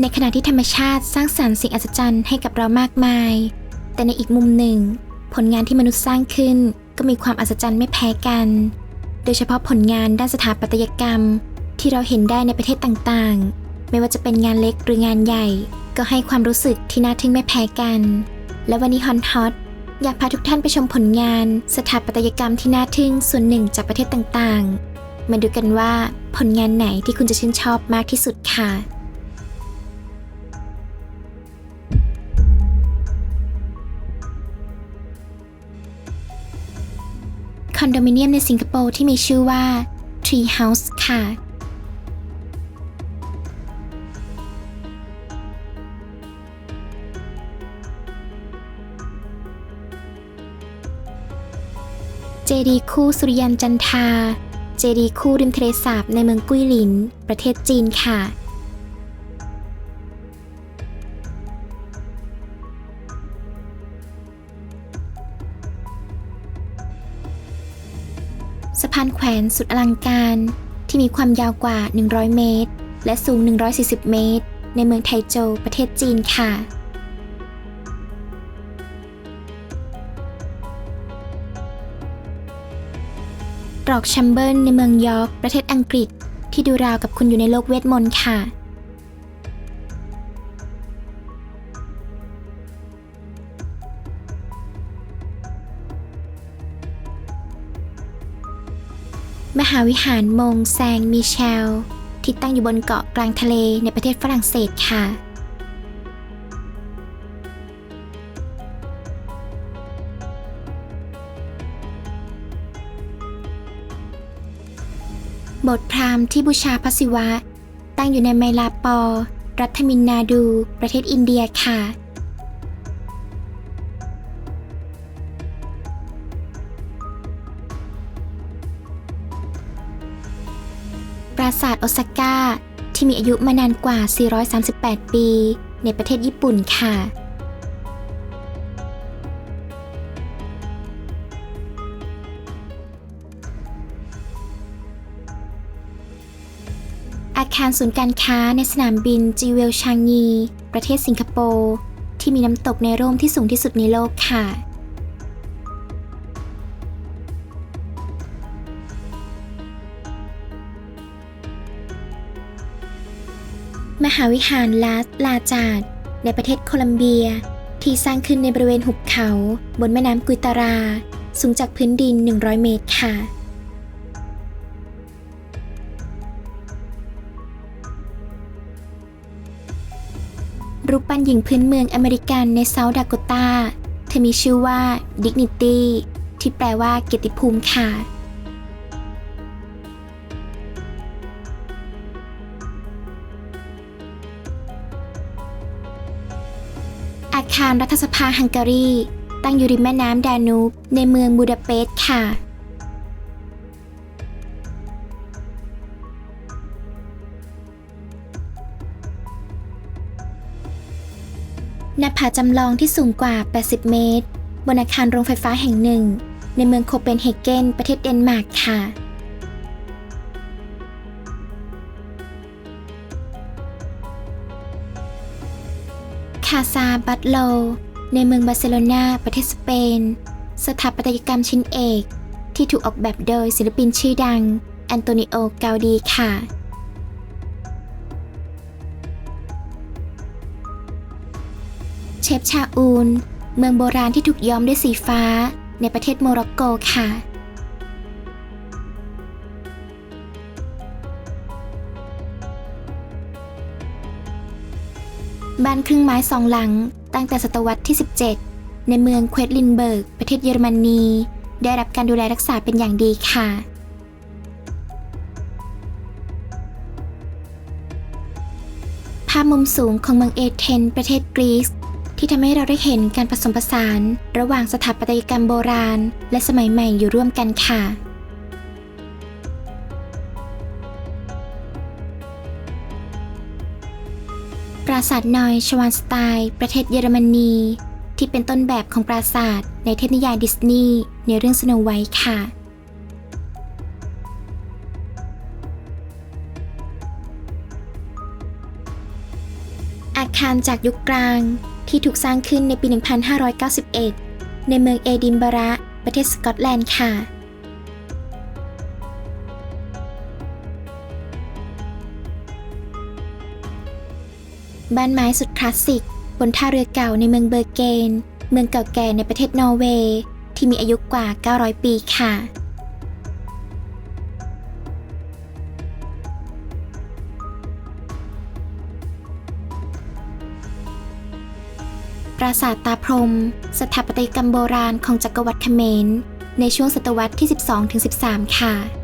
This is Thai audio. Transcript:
ในขณะที่ธรรมชาติสร้างสรรค์สิ่งอัศจรรย์ให้กับเรามากมาย แต่ในอีกมุมหนึ่ง ผลงานที่มนุษย์สร้างขึ้นก็มีความอัศจรรย์ไม่แพ้กัน โดยเฉพาะผลงานด้านสถาปัตยกรรม ที่เราเห็นได้ในประเทศต่างๆ ไม่ว่าจะเป็นงานเล็กหรืองานใหญ่ ก็ให้ความรู้สึกที่น่าทึ่งไม่แพ้กัน และวันนี้ฮอนฮอตอยากพาทุกท่านไปชมผลงาน สถาปัตยกรรมที่น่าทึ่งส่วนหนึ่งจากประเทศต่างๆ มาดูกันว่าผลงานไหนที่คุณจะชื่นชอบมากที่สุดค่ะ อนโดมิเนียมในสิงคโปร์ที่มีชื่อว่า Tree House ค่ะ เจดีคู่สุริยันจันทา เจดีคู่ริมทะเลสาบในเมืองกุ้ยหลิน ประเทศจีนค่ะ สะพานแขวนสุดอลังการ ที่มีความยาวกว่า 100 เมตร และสูง 140 เมตร ในเมืองไทโจวประเทศจีนค่ะ ตรอกแชมเบิร์นในเมืองยอร์กประเทศอังกฤษ ที่ดูราวกับคุณอยู่ในโลกเวทมนต์ค่ะ มหาวิหารมงแซงมิเชล ที่ตั้งอยู่บนเกาะกลางทะเลในประเทศฝรั่งเศสค่ะโบสถ์พราหมณ์ที่บูชาพระศิวะ ตั้งอยู่ในไมลาปอร์รัฐมินนาดู ประเทศอินเดียค่ะ ราสาทโอซาก้า ที่มีอายุมานานกว่า 438 ปี ในประเทศญี่ปุ่นค่ะ อาคารศูนย์การค้าในสนามบินจีเวลชางงี ประเทศสิงคโปร์ ที่มีน้ำตกในร่มที่สูงที่สุดในโลกค่ะ มหาวิหารลาสลาจาดในประเทศโคลัมเบีย ที่สร้างขึ้นในบริเวณหุบเขา บนแม่น้ำกุยตารา สูงจากพื้นดิน 100 เมตรค่ะ รูปปั้นหญิงพื้นเมืองอเมริกันในเซาท์ดาโกตาเธอมีชื่อว่า Dignity ที่แปลว่าเกียรติภูมิค่ะ อาคารรัฐสภาฮังการี ตั้งอยู่ริมแม่น้ำดานูบในเมืองบูดาเปสต์ค่ะ หน้าผาจำลองที่สูงกว่า 80 เมตร บนอาคารโรงไฟฟ้าแห่งหนึ่ง ในเมืองโคเปนเฮเกนประเทศเดนมาร์กค่ะ คาซาบัตโล ในเมืองบาร์เซโลนาประเทศสเปน สถาปัตยกรรมชิ้นเอก ที่ถูกออกแบบโดยศิลปินชื่อดัง แอนโตนิโอ กาวดีค่ะ เชฟชาอูน เมืองโบราณที่ถูกย้อมด้วยสีฟ้าในประเทศโมร็อกโกค่ะ บ้านครึ่งไม้สองหลัง ตั้งแต่ศตวรรษที่ 17 ในเมืองเควตลินเบิร์ก ประเทศเยอรมนี ได้รับการดูแลรักษาเป็นอย่างดีค่ะ ภาพมุมสูงของเมืองเอเธนส์ประเทศกรีซที่ทำให้เราได้เห็นการผสมผสาน ระหว่างสถาปัตยกรรมโบราณ และสมัยใหม่อยู่ร่วมกันค่ะ ปราสาทนอยชวานสไตน์ประเทศเยอรมนี ที่เป็นต้นแบบของปราสาทในเทพนิยายดิสนีย์ในเรื่องสโนไวท์ค่ะ อาคารจากยุคกลางที่ถูกสร้างขึ้นในปี 1591 ในเมืองเอดินบะระ ประเทศสกอตแลนด์ค่ะ บ้านไม้สุดคลาสสิก บนท่าเรือเก่าในเมืองเบอร์เกน เมืองเก่าแก่ในประเทศนอร์เวย์ ที่มีอายุกว่า 900 ปีค่ะ ปราสาทตาพรม สถาปัตยกรรมโบราณของจักรวรรดิเขมร ในช่วงศตวรรษที่ 12-13 ค่ะ